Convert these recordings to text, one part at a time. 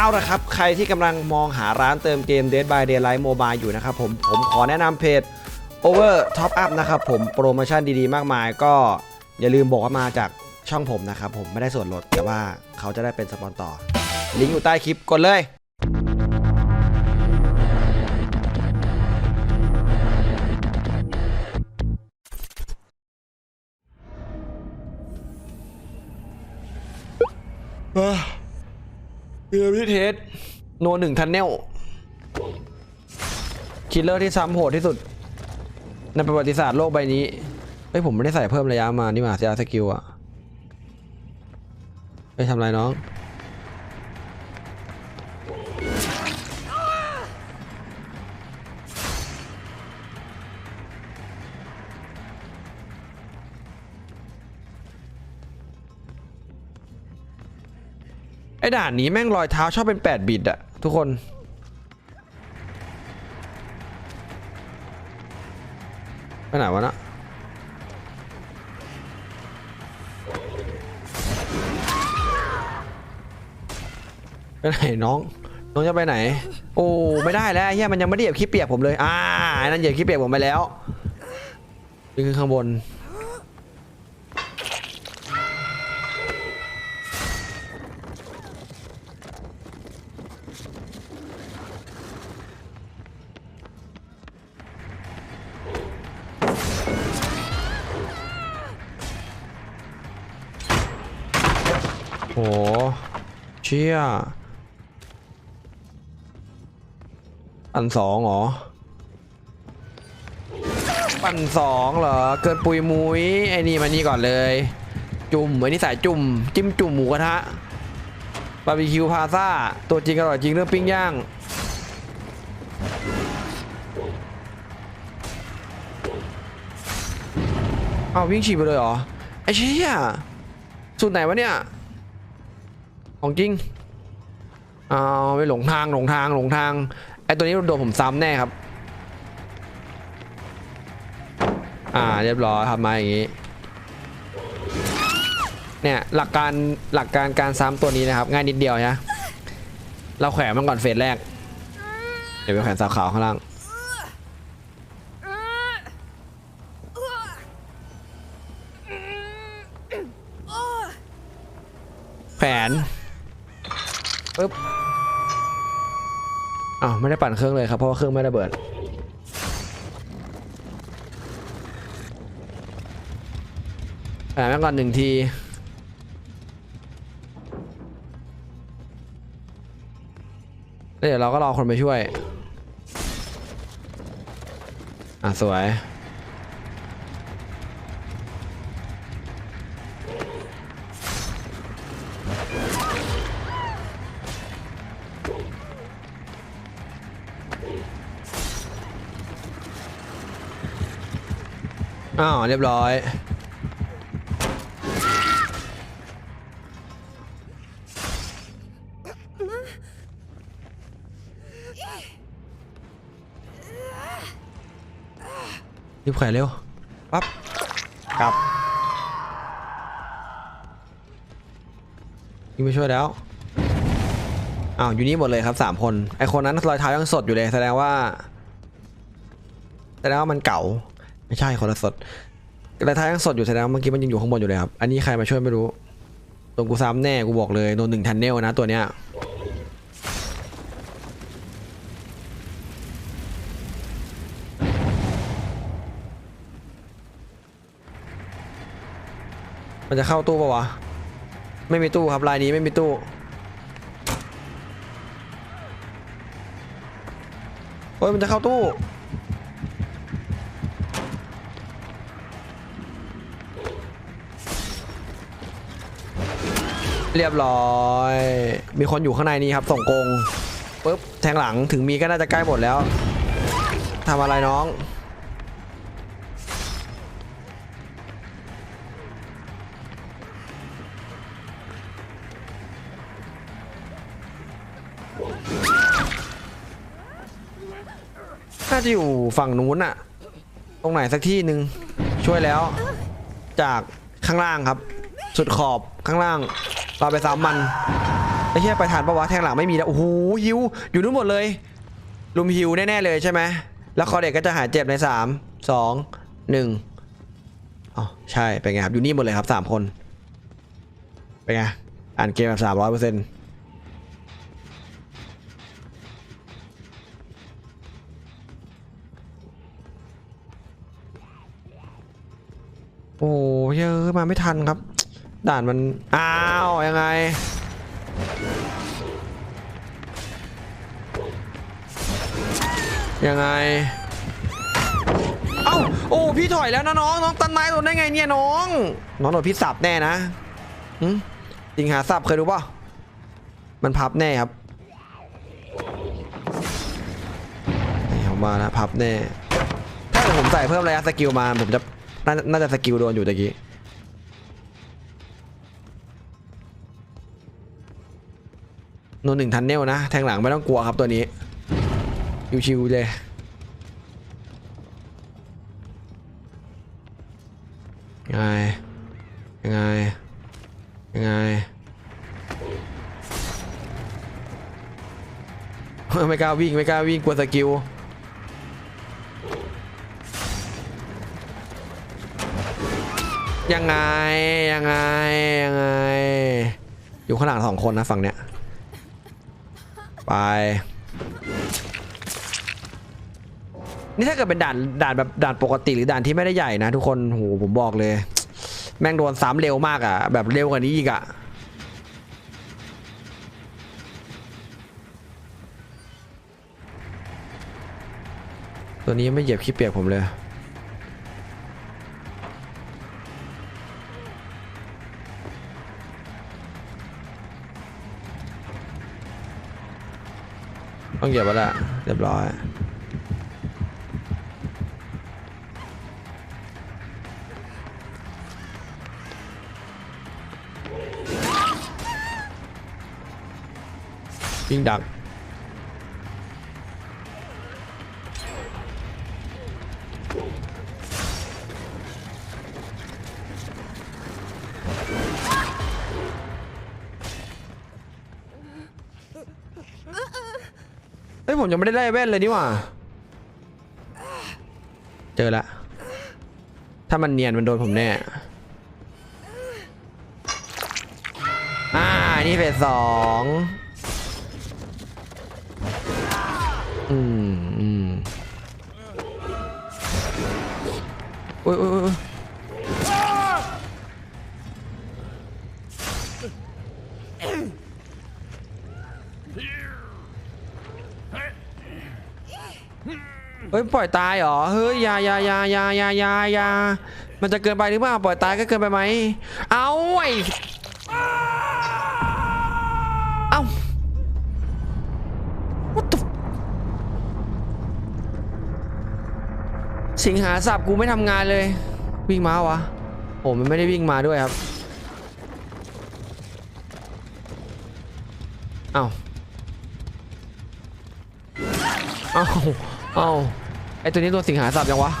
เอาละครับ ใครที่กำลังมองหาร้านเติมเกม Dead by Daylight Mobile อยู่นะครับผมผมขอแนะนำเพจ Over Top Up นะครับผมโปรโมชั่นดีๆ มากมายก็อย่าลืมบอกว่ามาจากช่องผมนะครับผมไม่ได้ส่วนลดแต่ว่าเขาจะได้เป็นสปอนต่อ ลิงก์อยู่ใต้คลิปกดเลยเเรือพิเทสโนหนึ่งทันเนลคิลเลอร์ที่ซ้ำโหดที่สุด ในประวัติศาสตร์โลกใบนี้เฮ้ยผมไม่ได้ใส่เพิ่มระยะมานี่มาเสียสกิลอะไปทำไรน้อง ด่านนี้แม่งรอยเท้าชอบเป็น 8 บิตอะทุกคน ไปไหนวะนะไปไหนน้อง น้องจะไปไหน โอ้ไม่ได้แล้วเฮียมันยังไม่ได้เหยียบขี้เปียกผมเลย อ่าไอ้นั่นเหยียบขี้เปียกผมไปแล้วนี่คือข้างบน โหเชี่ยปันสองเหรอ ปันสองเหรอ เกินปุยมุ้ยไอ้นี่มานี่ก่อนเลย จุ่มไอ้นี่สายจุ่ม จิ้มจุ่มหมูกระทะ บาร์บีคิวพาซาตัวจริงอร่อยจริงเรื่องปิ้งย่างอ้าววิ่งฉีบไปเลยเหรอ ไอ้เชี่ยสูตรไหนวะเนี่ย ของจริงอ้าวไปหลงทางหลงทางหลงทาง ไอ้ตัวนี้โดนผมซ้ำแน่ครับ อ่าเรียบร้อยทำมาอย่างนี้ เนี่ยหลักการหลักการการซ้ำตัวนี้นะครับ ง่ายนิดเดียวนะเราแขวนมันก่อนเฟสแรก เดี๋ยวไปแขวนสาวขาวข้างล่างแผนปึ๊บอ้าวไม่ได้ปั่นเครื่องเลยครับเพราะว่าเครื่องไม่ระเบิดแผนม่งก่อนหนึ่งที เดี๋ยวเราก็รอคนไปช่วย อะ สวย อ้าว เรียบร้อย รีบแขวนเร็วปั๊บกลับยิงไปช่วยแล้วอ้าวอยู่นี่หมดเลยครับสามคนไอคนนั้นรอยเท้ายังสดอยู่เลยแสดงว่าแสดงว่ามันเก่าไม่ใช่คนละสดรอยเท้ายังสดอยู่แสดงว่าเมื่อกี้มันยังอยู่ข้างบนอยู่เลยครับอันนี้ใครมาช่วยไม่รู้ตรงกูซ้ำแน่กูบอกเลยโดนหนึ่งทันเนลนะตัวเนี้ย มันจะเข้าตู้ปะวะ ไม่มีตู้ครับลายนี้ไม่มีตู้เฮ้ยมันจะเข้าตู้ เรียบร้อย มีคนอยู่ข้างในนี้ครับส่งกงปุ๊บแทงหลังถึงมีก็น่าจะใกล้หมดแล้วทำอะไรน้อง น่าจะอยู่ฝั่งนู้นอะตรงไหนสักที่หนึ่งช่วยแล้ว จากข้างล่างครับ สุดขอบข้างล่าง เราไปซ้ำมันไอ้เหี้ยไปทานปะวะแทงหลังไม่มีแล้วโอ้โหฮิวอยู่นู้นหมดเลยลุมฮิวแน่ๆเลยใช่ไหมแล้วคอเด็กก็จะหายเจ็บในสามสองหนึ่งอ๋อใช่เป็นไงครับอยู่นี่หมดเลยครับสามคนเป็นไงอ่านเกมแบบสามร้อยเปอร์เซ็นต์ โอ้เยอะมาไม่ทันครับ ด่านมัน อ้าว ยังไง ยังไง เอ้า โอ้ พี่ถอยแล้วนะน้อง น้องตันไม้โดนได้ไงเนี่ยน้อง น้องโดนพิษสับแน่นะหึจริงหาสับเคยดูป่ะมันพับแน่ครับนี่ผมมานะพับแน่ ถ้าผมใส่เพิ่มระยะสกิลมาผมจะาน่าจะสกิลโดนอยู่ตะกี้โนนหนึ่งทันเนลนะ แทงหลังไม่ต้องกลัวครับตัวนี้ชิวๆเลยยังไงยังไงยังไงไม่กล้าวิ่งไม่กล้าวิ่งกลัวสกิล ยังไงยังไงยังไง อยู่ข้างหลังสองคนนะฝั่งเนี้ย ไป นี่ถ้าเกิดเป็นด่านด่านแบบด่านปกติหรือด่านที่ไม่ได้ใหญ่นะทุกคนโหผมบอกเลย แม่งโดนซ้ำเร็วมากอะ่ะ แบบเร็วกว่านี้อีกอะ่ะตัวนี้ยังไม่เหยียบขี้เปียกผมเลย ต้องเหยียบแล้วละเรียบร้อยวิ่งดัก ฮ้ยผมยังไม่ได้ไล่แว่นเลยนี่หว่า เจอละ ถ้ามันเนียนมันโดนผมแน่ อ่า นี่เฟสสองอืมอืมโอ้ยโอ้ยโอ้ย เฮ้ยปล่อยตายเหรอเฮ้ยยายายายายายายามันจะเกินไปหรือเปล่าปล่อยตายก็เกินไปไหมเอาไอ้เอา What the สิงหาสับกูไม่ทำงานเลย วิ่งมาวะโอ้มันไม่ได้วิ่งมาด้วยครับเอาเอาเอา ไอตัวนี้ตัวสิงหาสับยังวะ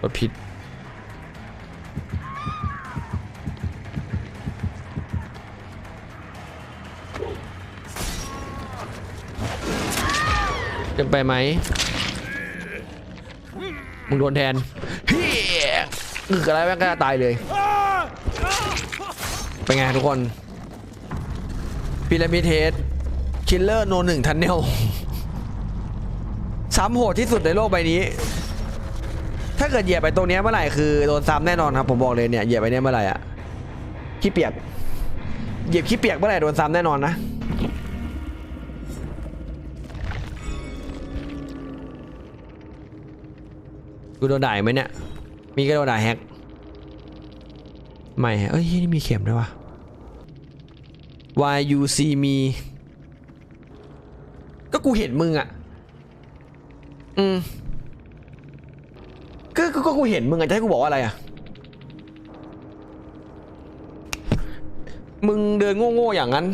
กดผิด เกินไปไหม มึงโดนแทนเฮียอึกอะไรแม่งก็ตายเลย เป็นไงทุกคนพีระมิดเฮด คิลเลอร์โนหนึ่งทันเนลซ้ำโหดที่สุดในโลกใบนี้ ถ้าเกิดเหยียบไปตรงนี้เมื่อไหร่คือโดนซ้ำแน่นอนครับผมบอกเลยเนี่ยเหยียบไปเนี้ยเมื่อไหร่อะขี้เปียก เหยียบขี้เปียกเมื่อไหร่โดนซ้ำแน่นอนนะกูโดนด่าไหมเนี่ย มีก็โดนด่าแฮก ไม่ฮะเอ้ยนี่มีเข็มด้วยวะ Why you see me ก็กูเห็นมึงอะ อืมก็ก็กูเห็นมึงอะจะให้กูบอกอะไรอะ มึงเดินโง่ๆอย่างนั้น